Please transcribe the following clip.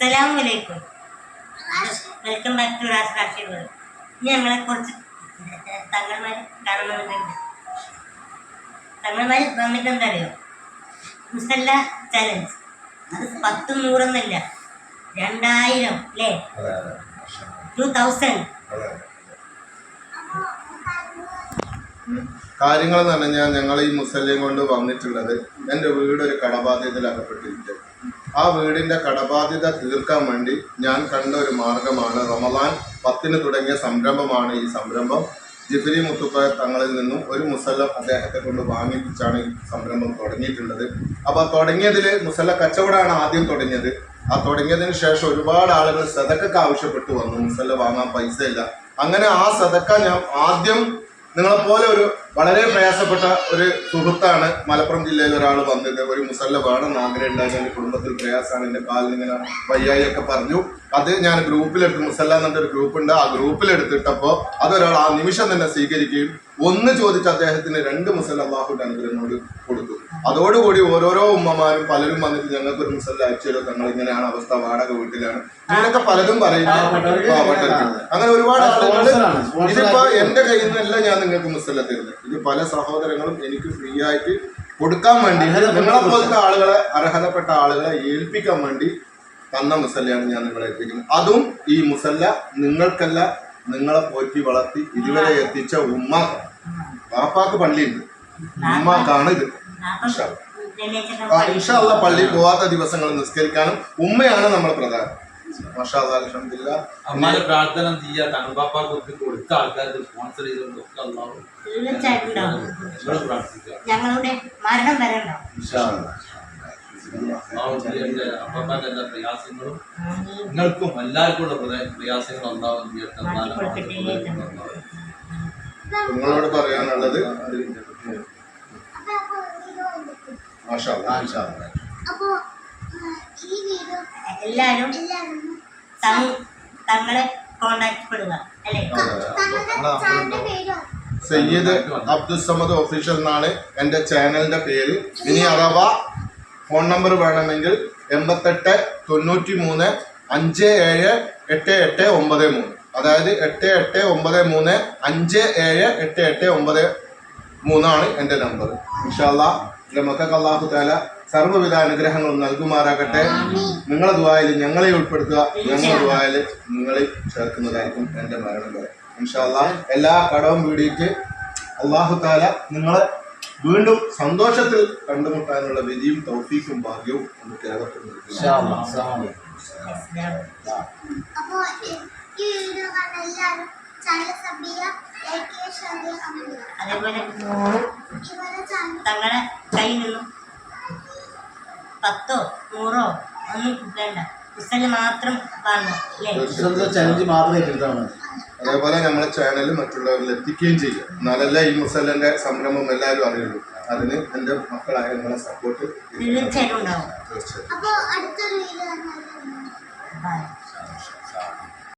അസ്സലാമലൈക്കും welcome back to Ras രാഷ്ട്രീയ ഇനി ഞങ്ങളെ കുറച്ച് തങ്ങൾമാർ കാണുന്നുണ്ട് തങ്ങൾമാർ വന്നിട്ട് എന്താ അറിയോ മുസല്ല ചലഞ്ച് അത് പത്തും നൂറൊന്നല്ല. രണ്ടായിരം അല്ലേ? ടു തൗസൻഡ് കാര്യങ്ങൾ എന്ന് പറഞ്ഞാൽ ഞങ്ങൾ ഈ മുസല്യം കൊണ്ട് വന്നിട്ടുള്ളത് എന്റെ വീട് ഒരു കടബാധ്യതയിൽ അകപ്പെട്ടിരിക്കുക ആ വീടിന്റെ കടബാധ്യത തീർക്കാൻ വേണ്ടി ഞാൻ കണ്ട ഒരു മാർഗമാണ് റമദാൻ പത്തിന് തുടങ്ങിയ സംരംഭമാണ് ഈ സംരംഭം. ജിഫിരി മുത്തുക്കോയ തങ്ങളിൽ നിന്നും ഒരു മുസല്ല അദ്ദേഹത്തെ കൊണ്ട് വാങ്ങിപ്പിച്ചാണ് ഈ സംരംഭം തുടങ്ങിയിട്ടുള്ളത്. അപ്പോൾ തുടങ്ങിയതിൽ മുസല്ല കച്ചവടമാണ് ആദ്യം തുടങ്ങിയത്. ആ തുടങ്ങിയതിന് ശേഷം ഒരുപാട് ആളുകൾ സതക്കൊക്കെ ആവശ്യപ്പെട്ടു വന്നു. മുസല്ല വാങ്ങാൻ പൈസ ഇല്ല അങ്ങനെ ആ സതക്ക ഞാൻ ആദ്യം നിങ്ങളെപ്പോലെ ഒരു വളരെ പ്രയാസപ്പെട്ട ഒരു സുഹൃത്താണ് മലപ്പുറം ജില്ലയിൽ ഒരാൾ വന്നത്. ഒരു മുസല്ല വേണം ആഗ്രഹം എന്റെ കുടുംബത്തിൽ പ്രയാസമാണ്. എന്റെ കാലിൽ ഇങ്ങനെ വയ്യായി ഒക്കെ പറഞ്ഞു. അത് ഞാൻ ഗ്രൂപ്പിലെടുത്ത് മുസല്ല എന്നിട്ട് ഒരു ഗ്രൂപ്പ് ഉണ്ട് ആ ഗ്രൂപ്പിലെടുത്തിട്ടപ്പോൾ അതൊരാൾ ആ നിമിഷം തന്നെ സ്വീകരിക്കുകയും ഒന്ന് ചോദിച്ച അദ്ദേഹത്തിന് രണ്ട് മുസല്ല അള്ളാഹുവിന്റെ അനുഗ്രഹങ്ങളോട് കൊടുത്തു. അതോടുകൂടി ഓരോരോ ഉമ്മമാരും പലരും വന്നിട്ട് ഞങ്ങൾക്ക് ഒരു മുസല്ല അയച്ചു തരുമോ തങ്ങൾ ഇങ്ങനെയാണ് അവസ്ഥ വാടക വീട്ടിലാണ്. ഇങ്ങനെയൊക്കെ പലരും പറയുന്നത്. അങ്ങനെ ഒരുപാട് ആളുകൾ ഇതിപ്പോ എന്റെ കയ്യിൽ നിന്നല്ല ഞാൻ നിങ്ങൾക്ക് മുസല്ല തരുന്നത്. ഇത് പല സഹോദരങ്ങളും എനിക്ക് ഫ്രീ ആയിട്ട് കൊടുക്കാൻ വേണ്ടി നിങ്ങളെ പോലത്തെ ആളുകളെ അർഹതപ്പെട്ട ആളുകളെ ഏൽപ്പിക്കാൻ വേണ്ടി തന്ന മുസല്ലയാണ് ഞാൻ നിങ്ങളെ ഏൽപ്പിക്കുന്നത്. അതും ഈ മുസല്ല നിങ്ങൾക്കല്ല നിങ്ങളെ പോറ്റി വളർത്തി ഇതുവരെ എത്തിച്ച ഉമ്മ പാപ്പാക്ക് പള്ളിയുണ്ട്. ഉമ്മാക്കാണ് ഇത് ഇൻഷാ അല്ലാ. ആ, ഇൻഷാ അല്ലാ പള്ളി പോവാത്ത ദിവസങ്ങൾ നിസ്കരിക്കാനും ഉമ്മയാണ് നമ്മൾ പ്രധാനം. മാഷാ അല്ലാ, അൽഹംദുലില്ലാ. അമ്മാന്റെ പ്രാർത്ഥന ചെയ്യാ കൊടുത്ത ആൾക്കാർക്ക് സ്പോൺസർ ചെയ്തുകൊണ്ടൊക്കെ അള്ളാഹു ഉണ്ടാവും ഞങ്ങളുടെ മരണം വരെ പ്രയാസങ്ങളും നിങ്ങൾക്കും എല്ലാവർക്കും ഉള്ള പ്രയ- പ്രയാസങ്ങൾ ഉണ്ടാവും നിങ്ങളോട് പറയാനുള്ളത് മാഷാ അല്ലാ, ഇൻഷാ അല്ലാ. അപ്പോ ആ, ഈ വീഡിയോ എല്ലാവരും എല്ലാവരും തങ്ങളെ കോണ്ടാക്ട് പേരോ? സയ്യിദ് അബ്ദുസമദ് ഒഫീഷ്യൽ എന്നാണ് എന്റെ ചാനലിന്റെ പേര്. ഇനി അഥവാ ഫോൺ നമ്പർ വേണമെങ്കിൽ എൺപത്തെട്ട് തൊണ്ണൂറ്റി മൂന്ന് അഞ്ച് ഏഴ് എട്ട് എട്ട് ഒമ്പത് മൂന്ന്. അതായത് എട്ട് എട്ട് ഒമ്പത് മൂന്ന് അഞ്ച് ഏഴ് എട്ട് എട്ട് ഒമ്പത് മൂന്നാണ് എന്റെ നമ്പർ. ഇൻഷാല്ല മക്കൾക്ക് അള്ളാഹു താല സർവവിധ അനുഗ്രഹങ്ങളും നൽകുമാറാകട്ടെ. നിങ്ങളെ ദുബായിൽ ഞങ്ങളെ ഉൾപ്പെടുത്തുക. ഞങ്ങളെ ദുബായിൽ നിങ്ങളെ ചേർക്കുന്നതായിരിക്കും എന്റെ മരണം വരെ. ഇൻഷാല്ല എല്ലാ കടവും വീടിയിട്ട് അള്ളാഹു താല നിങ്ങളെ വീണ്ടും സന്തോഷത്തിൽ കണ്ടുമുട്ടാനുള്ള വിധിയും തൗഫീക്കും ഭാഗ്യവും നമുക്ക് ഏവർക്കും അപ്പോൾ അപ്പോ ഈ ഈ വീഡിയോ കണ്ട എല്ലാവരും ചാനൽ സബ് ചെയ്യുക. ചെയ്യുക ചെയ്യുക ചെയ്യുക അതേപോലെ ചാനൽ തങ്ങളുടെ കയ്യിൽ നിന്നും പത്തോ നൂറോ ഒന്നും വേണ്ട പുസ്തകം മാത്രം അതേപോലെ നമ്മളെ ചാനൽ മറ്റുള്ളവരിൽ എത്തിക്കുകയും ചെയ്യും. എന്നാലല്ലേ ഈ മുസലിന്റെ സംരംഭം എല്ലാവരും അറിയുള്ളൂ. അതിന് എന്റെ മക്കളായ നിങ്ങളെ സപ്പോർട്ട് തീർച്ചയായിട്ടും